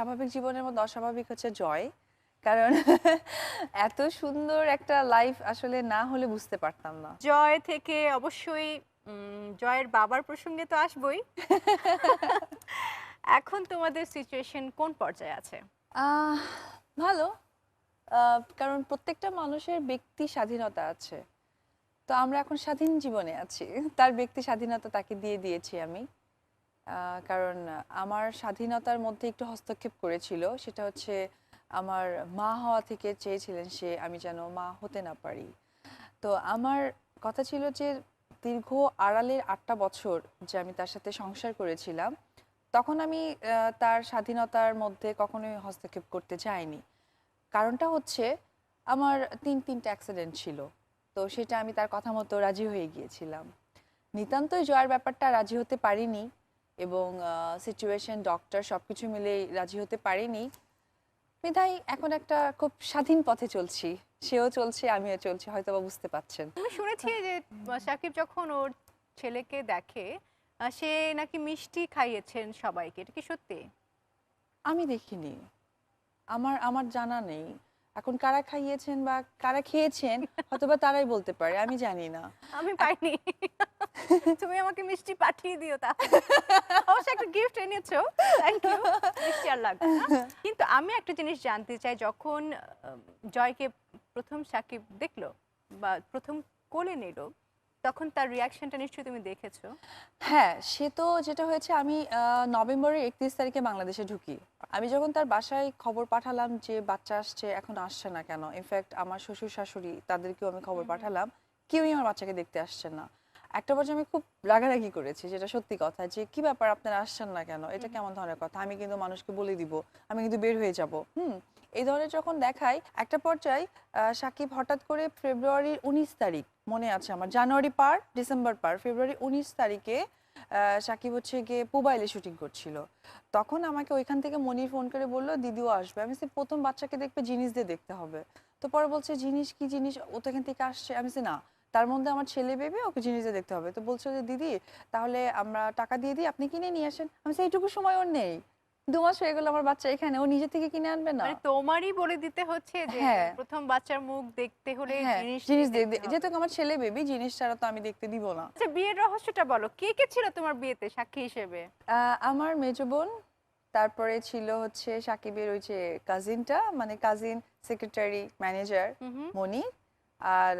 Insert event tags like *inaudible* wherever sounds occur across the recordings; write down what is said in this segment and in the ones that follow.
স্বাভাবিক জীবনের মধ্যে অস্বাভাবিক হচ্ছে জয়। কারণ *laughs* এত সুন্দর একটা লাইফ আসলে না হলে বুঝতে পারতাম না। জয় থেকে অবশ্যই জয়ের বাবার প্রসঙ্গে তো আসবই। *laughs* এখন তোমাদের সিচুয়েশন কোন পর্যায়ে আছে? ভালো। কারণ প্রত্যেকটা মানুষের ব্যক্তি স্বাধীনতা আছে। তো আমরা এখন স্বাধীন জীবনে আছি। তার ব্যক্তি স্বাধীনতা তাকে দিয়ে দিয়েছি আমি। কারণ আমার স্বাধীনতার মধ্যে একটু হস্তক্ষেপ করেছিল। সেটা হচ্ছে আমার মা হওয়া থেকে চেয়েছিলেন সে আমি যেন মা হতে না পারি। তো আমার কথা ছিল যে দীর্ঘ আড়ালের আটটা বছর যে আমি তার সাথে সংসার করেছিলাম, তখন আমি তার স্বাধীনতার মধ্যে কখনোই হস্তক্ষেপ করতে চাইনি। কারণটা হচ্ছে আমার তিন, তিনটা অ্যাক্সিডেন্ট ছিল, তো সেটা আমি তার কথা মতো রাজি হয়ে গিয়েছিলাম। নিতান্তই জয়ার ব্যাপারটা রাজি হতে পারিনি এবং সিচুয়েশন ডক্টর সব কিছু মিলেই রাজি হতে পারেনি। বিধায় এখন একটা খুব স্বাধীন পথে চলছি। সেও চলছে আমিও চলছি হয়তো বা বুঝতে পাচ্ছেন তুমি শুনেছি যে সাকিব যখন ওর ছেলেকে দেখে সে নাকি মিষ্টি খাইয়েছেন সবাইকে এটা কি সত্যি? আমি দেখিনি। আমার আমার জানা নেই। এখন কারা খাইয়েছেন বা কারা খেয়েছেন হয়তো বা তারাই বলতে পারে আমি জানি না। আমি পাইনি। *laughs* তুমি আমাকে মিষ্টি পাঠিয়ে দিও তাহলে। *laughs* অবশ্য একটা গিফট এনেছো থ্যাংক ইউ মিষ্টি আর লাগবে। কিন্তু আমি একটা জিনিস জানতে চাই যখন জয়কে প্রথম সাকিব দেখল বা প্রথম কোলে নিল তখন তার রিয়াকশনটা নিশ্চয়ই তুমি দেখেছ? হ্যাঁ সে তো যেটা হয়েছে আমি নভেম্বরের একত্রিশ তারিখে বাংলাদেশে ঢুকি। আমি যখন তার বাসায় খবর পাঠালাম যে বাচ্চা আসছে এখন আসছে না কেন? ইনফ্যাক্ট আমার শ্বশুর শাশুড়ি তাদেরকেও আমি খবর পাঠালাম। কেউই আমার বাচ্চাকে দেখতে আসছে না। একটা পর্যায়ে আমি খুব রাগারাগি করেছি যেটা সত্যি কথা যে কি ব্যাপার আপনারা আসছেন না কেন? এটা কেমন ধরনের কথা? আমি কিন্তু মানুষকে বলে দিব আমি কিন্তু বের হয়ে যাব। হুম এই ধরনের যখন দেখায় একটা পর্যায়ে সাকিব হঠাৎ করে ফেব্রুয়ারির উনিশ তারিখ মনে আছে আমার জানুয়ারি পার ডিসেম্বর পার ফেব্রুয়ারি উনিশ তারিখে সাকিব হচ্ছে গিয়ে মোবাইলে শুটিং করছিল। তখন আমাকে ওইখান থেকে মনির ফোন করে বলল দিদিও আসবে। আমি সে প্রথম বাচ্চাকে দেখবে জিনিস দিয়ে দেখতে হবে। তো পরে বলছে জিনিস কি জিনিস? ও তো এখান থেকে আসছে। আমি সে না। তার মধ্যে আমার ছেলে বেবি ওকে জিনিস দেখতে হবে। তো বলছে যে দিদি তাহলে আমরা টাকা দিয়ে দিই আপনি কিনে নিয়ে আসেন। আমি এইটুকু সময় ওর নেই। দু মাস হয়ে গেল আমার বাচ্চা এখানে ও নিজে থেকে কিনে আনবে না। মানে তোমারই বলে দিতে হচ্ছে যে হ্যাঁ। প্রথম বাচ্চার মুখ দেখতে হলে হ্যাঁ জিনিস। যেহেতু আমার ছেলে বেবি জিনিস ছাড়া তো আমি দেখতে দিব না। আচ্ছা বিয়ের রহস্যটা বলো কে কে ছিল তোমার বিয়েতে সাক্ষী হিসেবে? আহ, আমার মেজ বোন তারপরে ছিল হচ্ছে সাকিবের ওই যে কাজিনটা মানে কাজিন সেক্রেটারি ম্যানেজার মনি আর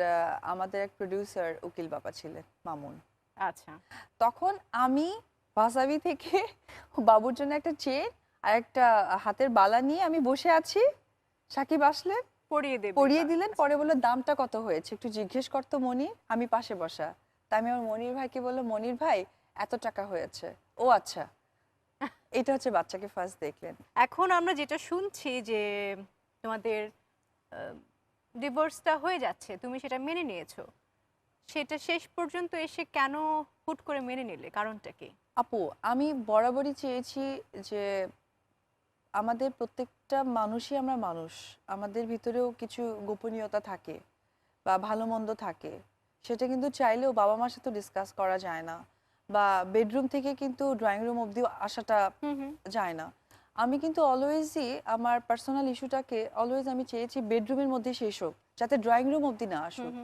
আমাদের এক প্রডিউসার উকিল বাবা ছিলেন মামুন। আচ্ছা। তখন আমি বাসাবি থেকে *laughs* বাবুর জন্য একটা চেন আর একটা হাতের বালা নিয়ে আমি বসে আছি। সাকিব আসলেন পড়িয়ে দেবে পরিয়ে দিলেন পরে বলল দামটা কত হয়েছে? একটু জিজ্ঞেস করতো মনির আমি পাশে বসা। তা আমি আমার মনির ভাইকে বলল মনির ভাই এত টাকা হয়েছে। ও আচ্ছা। *laughs* এটা হচ্ছে বাচ্চাকে ফার্স্ট দেখলেন। এখন আমরা যেটা শুনছি যে তোমাদের ডিভোর্সটা হয়ে যাচ্ছে তুমি সেটা মেনে নিয়েছো। সেটা শেষ পর্যন্ত এসে কেন হুট করে মেনে নিলে? কারণটা কি? আপু আমি বরাবরই চেয়েছি যে আমাদের প্রত্যেকটা মানুষই আমরা মানুষ। আমাদের ভিতরেও কিছু গোপনীয়তা থাকে বা ভালো মন্দ থাকে। সেটা কিন্তু চাইলেও বাবা মার সাথে ডিসকাস করা যায় না বা বেডরুম থেকে কিন্তু ড্রয়িং রুম অবধি আসাটা যায় না। আমি কিন্তু অলওয়েজই আমার পার্সোনাল ইস্যুটাকে অলওয়েজ আমি চেয়েছি বেডরুমের মধ্যে শেষ হোক যাতে ড্রয়িং রুম অবধি না আসুক।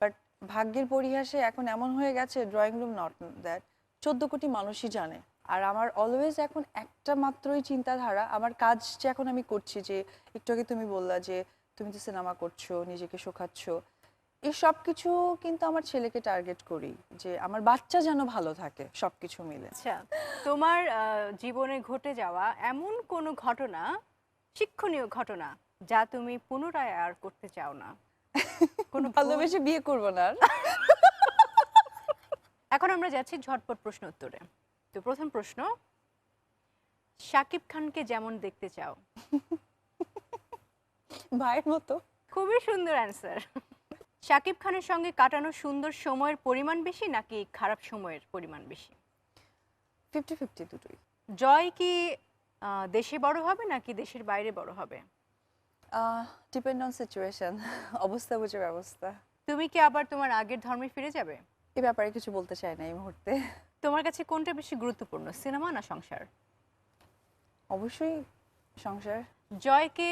বাট ভাগ্যের পরিহাসে এখন এমন হয়ে গেছে ড্রয়িং রুম নট দ্যাট চোদ্দ কোটি মানুষই জানে। আর আমার অলওয়েজ এখন একটা মাত্রই চিন্তাধারা আমার কাজ যে এখন আমি করছি যে একটু আগে তুমি বললা যে তুমি তো সিনেমা করছ নিজেকে শোকাচ্ছ। এই সব কিছু কিন্তু আমার ছেলেকে টার্গেট করি যে আমার বাচ্চা যেন ভালো থাকে সব কিছু মিলে। আচ্ছা তোমার জীবনে ঘটে যাওয়া এমন কোনো ঘটনা শিক্ষণীয় ঘটনা যা তুমি পুনরায় আর করতে চাও না? কোনো ভুল- ভালোবেসে বিয়ে করব না। এখন আমরা যাচ্ছি ঝটপট প্রশ্ন উত্তরে। তো প্রথম প্রশ্ন শাকিব খানকে যেমন দেখতে চাও? ভাইয়ের মতো। খুবই সুন্দর অ্যান্সার শাকিব খানের সঙ্গে কাটানো সুন্দর সময়ের পরিমাণ বেশি নাকি খারাপ সময়ের পরিমাণ বেশি? ফিফটি ফিফটি দুটোই। জয় কি দেশে বড় হবে নাকি দেশের বাইরে বড় হবে? ডিপেন্ড অন সিচুয়েশন অবস্থা বুঝে ব্যবস্থা। তুমি কি আবার তোমার আগের ধর্মে ফিরে যাবে? এই ব্যাপারে কিছু বলতে চাই না এই মুহূর্তে। তোমার কাছে কোনটা বেশি গুরুত্বপূর্ণ সিনেমা না সংসার? অবশ্যই সংসার। জয়কে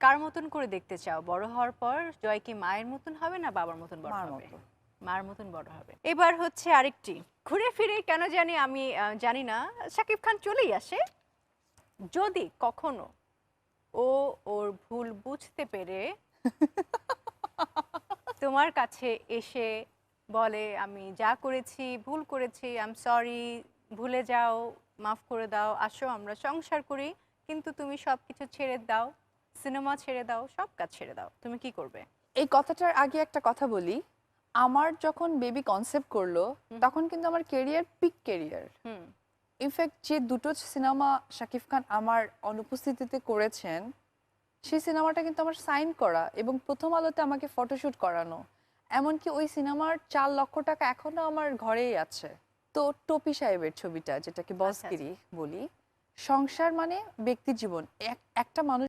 কার মতন করে দেখতে চাও? বড় হওয়ার পর জয় কি মায়ের মতন হবে না বাবার মতন বড় হবে? মার মতন বড় হবে। এবার হচ্ছে আরেকটি। ঘুরে ফিরে কেন জানি আমি জানি না। শাকিব খান চলেই আসে। যদি কখনো ও ওর ভুল বুঝতে পেরে *laughs* তোমার কাছে এসে বলে আমি যা করেছি ভুল করেছি আই এম সরি ভুলে যাও মাফ করে দাও আসো আমরা সংসার করি কিন্তু তুমি সব কিছু ছেড়ে দাও। সিনেমা ছেড়ে দাও সব কাজ ছেড়ে দাও। তুমি কি করবে? এই কথাটার আগে একটা কথা বলি। আমার যখন বেবি কনসেপ্ট করল তখন কিন্তু আমার কেরিয়ার পিক কেরিয়ার ইনফ্যাক্ট যে দুটো সিনেমা শাকিব খান আমার অনুপস্থিতিতে করেছেন সেই সিনেমাটা কিন্তু আমার সাইন করা এবং প্রথম আলোতে আমাকে ফটোশুট করানো। এমনকি ওই সিনেমার চার লক্ষ টাকা এখনও আমার ঘরেই আছে। তো টপি সাহেবের ছবিটা যেটাকে বসগিরি বলি সংসার মানে ব্যক্তি জীবন। এক- একটা মানুষ